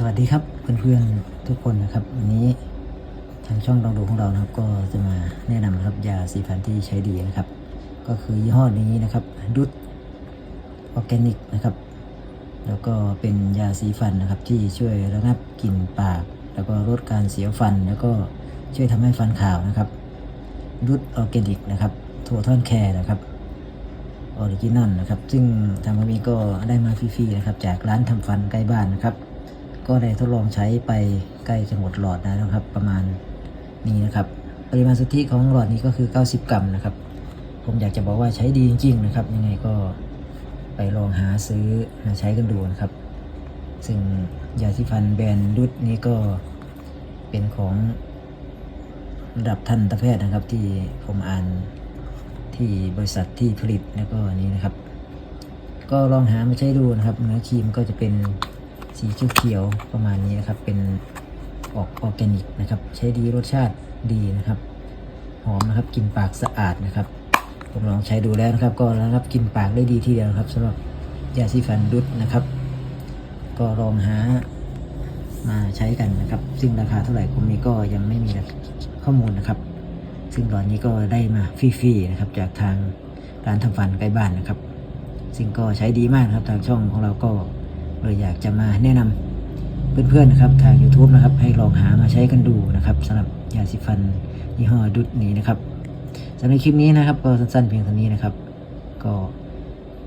สวัสดีครับเพื่อนๆทุกคนนะครับ วันนี้ทางช่องลองดูของเรานะครับ ก็จะมาแนะนำนะครับยาสีฟันที่ใช้ดีนะครับ ก็คือยี่ห้อนี้นะครับดุดออร์แกนิกนะครับ แล้วก็เป็นยาสีฟันนะครับ ที่ช่วยระงับกลิ่นปาก แล้วก็ลดการเสียวฟัน แล้วก็ช่วยทำให้ฟันขาวนะครับดุดออร์แกนิกนะครับถั่วท่อนแคร์นะครับออริจินอลนะครับ ซึ่งทางมีก็ได้มาฟรีๆนะครับ จากร้านทำฟันใกล้บ้านนะครับ ก็ได้ทดลองใช้ไปใกล้จะหมดหลอดแล้วนะครับ ประมาณนี้นะครับ ปริมาณสุทธิของหลอดนี้ก็คือ 90 กรัมนะครับ ผมอยากจะบอกว่าใช้ดีจริง ๆ นะครับ ยังไงก็ไปลองหาซื้อมาใช้กันดูนะครับ ซึ่งยาสีฟันแบรนด์ดุดนี้ก็เป็นของระดับท่านตแพทย์นะครับที่ผมอ่านที่บริษัทที่ผลิตแล้วก็นี้นะครับ ก็ลองหามาใช้ดูนะครับ เนื้อครีมก็จะเป็น สีเขียวๆประมาณนี้นะครับ เป็นออกออร์แกนิกนะครับ ใช้ดีรสชาติดีนะครับ หอมนะครับกินปากสะอาดนะครับผมลองใช้ดูแล้วนะครับ ก็ระงับกินปากได้ดีทีเดียวนะครับสำหรับยาสีฟันดุดนะครับ ก็ลองหามาใช้กันนะครับ ซึ่งราคาเท่าไหร่ผมนี้ก็ยังไม่มีข้อมูลนะครับ ซึ่งตอนนี้ก็ได้มาฟรีๆนะครับ จากทางร้านทำฟันใกล้บ้านนะครับ ซึ่งก็ใช้ดีมากนะครับทางช่องของเราก็ เลยอยากจะมาแนะนำเพื่อนๆนะครับทาง YouTube นะครับ ให้ลองหามาใช้กันดูนะครับสำหรับยาสีฟันยี่ห้อดุดนี้นะครับสำหรับคลิปนี้นะครับ ก็สั้นๆเพียงเท่านี้นะครับ ก็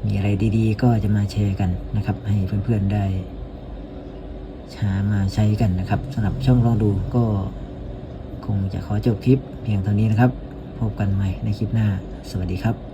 มีอะไรดีๆ ก็จะมาแชร์กันนะครับ ให้เพื่อนๆได้หามาใช้กันนะครับสำหรับช่องลองดูก็คงจะขอจบคลิปเพียงเท่านี้นะครับ พบกันใหม่ในคลิปหน้า สวัสดีครับ